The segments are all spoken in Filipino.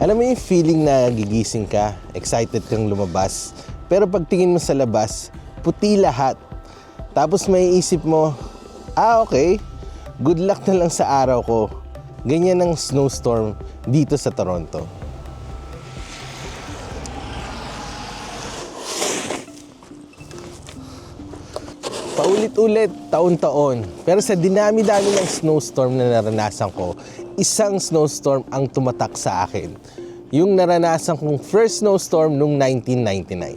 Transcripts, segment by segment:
Alam mo yung feeling na gigising ka, excited kang lumabas, pero pagtingin mo sa labas, puti lahat. Tapos may isip mo, ah okay, good luck na lang sa araw ko. Ganyan ang snowstorm dito sa Toronto. Paulit-ulit, taon-taon. Pero sa dinami-dami ng snowstorm na naranasan ko, isang snowstorm ang tumatak sa akin. Yung naranasan kong first snowstorm noong 1999.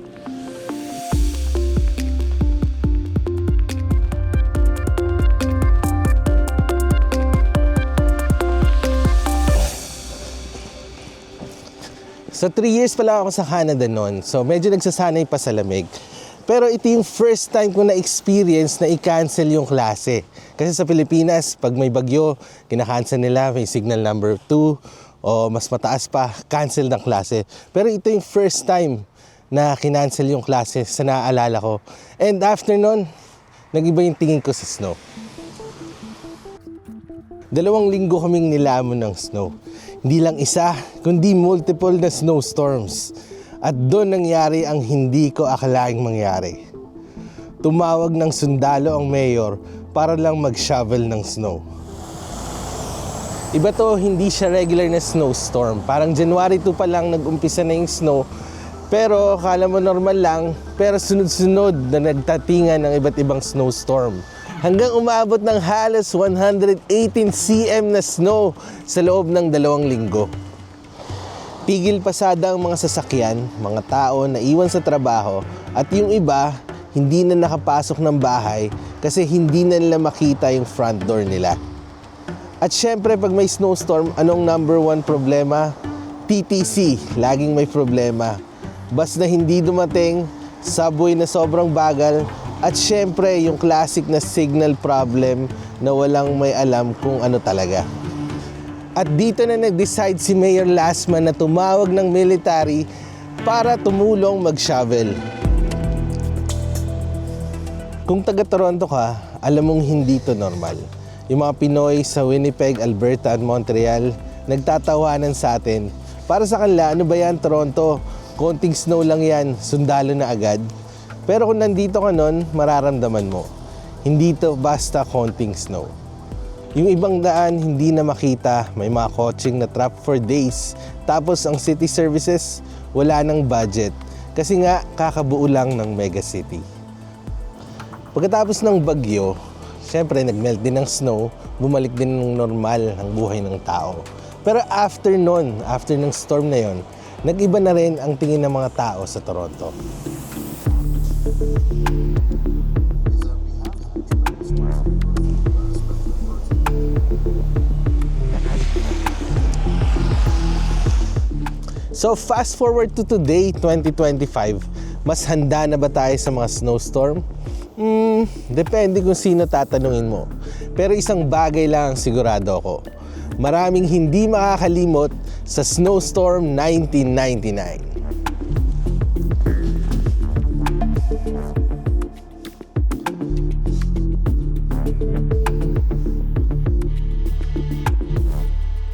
So, 3 years pa lang ako sa Canada noon. So, medyo nagsasanay pa sa lamig. Pero ito yung first time ko na-experience na i-cancel yung klase. Kasi sa Pilipinas, pag may bagyo, kinakancel nila, may signal number 2 o mas mataas pa, cancel ng klase. Pero ito yung first time na kinancel yung klase sa naaalala ko. And after nun, nag-iba yung tingin ko sa snow. Dalawang linggo kaming nilamon ng snow. Hindi lang isa, kundi multiple na snowstorms. At doon nangyari ang hindi ko akalaing mangyari. Tumawag ng sundalo ang mayor para lang mag-shovel ng snow. Iba to, hindi siya regular na snowstorm. Parang January 2 pa lang nag-umpisa na yung snow. Pero kala mo normal lang, pero sunod-sunod na nagtatingan ng iba't ibang snowstorm. Hanggang umabot ng halos 118 cm na snow sa loob ng dalawang linggo. Tigil pasada ang mga sasakyan, mga tao na iwan sa trabaho at yung iba hindi na nakapasok ng bahay kasi hindi na nila makita yung front door nila. At syempre pag may snowstorm, anong number one problema? TTC, laging may problema. Bus na hindi dumating, subway na sobrang bagal, at syempre yung classic na signal problem na walang may alam kung ano talaga. At dito na nag-decide si Mayor Lasman na tumawag ng military para tumulong mag-shovel. Kung taga Toronto ka, alam mong hindi to normal. Yung mga Pinoy sa Winnipeg, Alberta at Montreal nagtatawanan sa atin. Para sa kanila, ano ba yan Toronto? Konting snow lang yan, sundalo na agad. Pero kung nandito ka nun, mararamdaman mo. Hindi to basta konting snow. Yung ibang daan hindi na makita, may mga coaching na trap for days. Tapos ang city services, wala ng budget. Kasi nga, kakabuo lang ng mega city. Pagkatapos ng bagyo, syempre nagmelt din ng snow, bumalik din ng normal ang buhay ng tao. Pero after nun, after ng storm na yon, nag-iba na rin ang tingin ng mga tao sa Toronto. So fast forward to today, 2025, mas handa na ba tayo sa mga snowstorm? Hmm, depende kung sino tatanungin mo. Pero isang bagay lang ang sigurado ako. Maraming hindi makakalimot sa Snowstorm 1999.